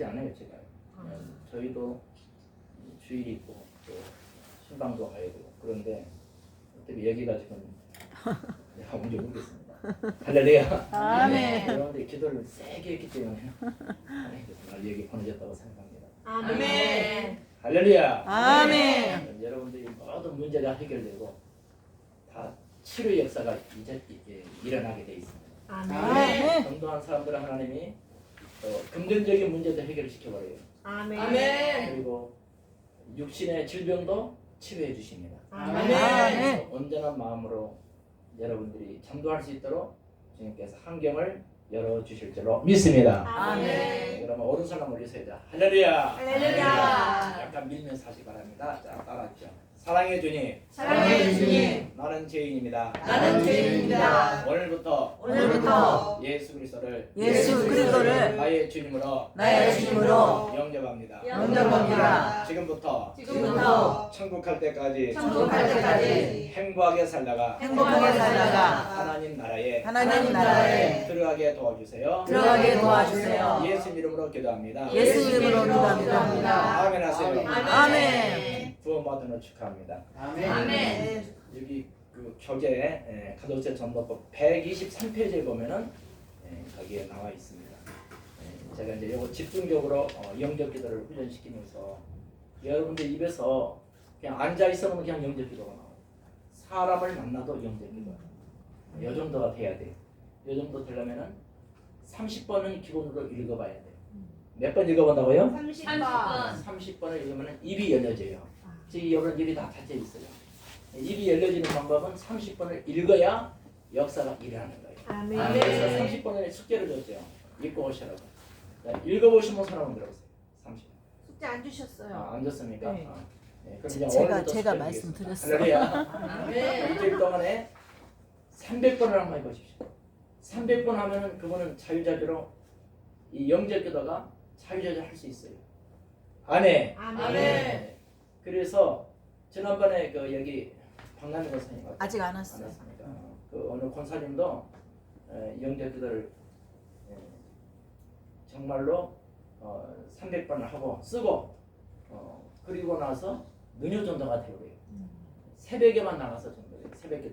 하지 않아요 제가. 저희도 주일 있고 또 신방도 되고 그런데 어떻게 여기가 지금 내가 언제 모르겠습니다. 할렐루야. 아멘. 여러분들이 기도를 세게 했기 때문에 하나님께서 날 여기 보내줬다고 생각합니다. 아멘. 할렐루야. 아멘. 여러분들이 모든 문제가 해결되고 다 치료 역사가 이제 일어나게 돼 있습니다. 아멘. 전도한 사람들은 하나님이 어, 금전적인 문제도 해결시켜 버려요. 아멘. 그리고 육신의 질병도 치료해 주십니다. 아멘. 그래서 온전한 마음으로 여러분들이 전도할 수 있도록 주님께서 환경을 열어 주실 줄로 믿습니다. 아멘. 그러면 오른손을 올리세요. 자, 할렐루야. 할렐루야. 약간 밀면서 하시 바랍니다. 자, 따라하죠. 사랑해 주님. 사랑해 주님. 나는 죄인입니다. 나는 죄인입니다. 오늘부터 오늘부터 예수 그리스도를 예수 그리스도를 나의 주님으로 나의 주님으로 영접합니다. 영접합니다. 지금부터 지금부터 천국 갈 때까지 천국 갈 때까지 행복하게 살다가 행복하게 살다가 하나님 나라에 하나님 나라에 들어가게 도와주세요. 들어가게 도와주세요. 예수 이름으로 기도합니다. 예수 이름으로 기도합니다. 아멘 하세요. 아멘. 구원받은 을 축하합니다. 아멘. 여기 그 교재 에, 가도제 전도법 123페이지에 보면은 에, 거기에 나와 있습니다. 에, 제가 이제 이거 집중적으로 어, 영적 기도를 훈련시키면서 여러분들 입에서 그냥 앉아 있으면 그냥 영적 기도가 나와요. 사람을 만나도 영적 기도. 이 정도가 돼야 돼요. 이 정도 되려면은 30번은 기본으로 읽어봐야 돼요. 몇번 읽어본다고요? 30번. 30번을 읽으면 입이 열려져요. 즉 여러 입이 다 닫혀 있어요. 입이 열려지는 방법은 30번을 읽어야 역사가 일어나는 거예요. 아멘. 그래서 30번을 숙제를 줬죠. 읽고 오시라고. 자, 읽어보시면 사람은 들어보세요. 30번. 숙제 안 주셨어요. 아, 안 줬습니까? 네. 아, 네. 그럼 제- 이제 제가- 제가 숙제 말씀드렸어요. 드리겠습니다. 할렐루야. 아멘. 일주일 동안에 300번을 한번 해보십시오. 300번 하면은 그거는 자유자재로 이 영적 기도가 자유자재 할 수 있어요. 안에 아멘. 네. 그래서 지난번에 그 여기 박남희 권사님 왔- 아직 안안 왔어요. 왔습니까? 그 어느 권사님도 에, 영적 기도를 에, 정말로 어, 300번을 하고 쓰고 어, 그리고 나서 능력 전도가 되고요. 새벽에만 나가서 전도해요. 새벽에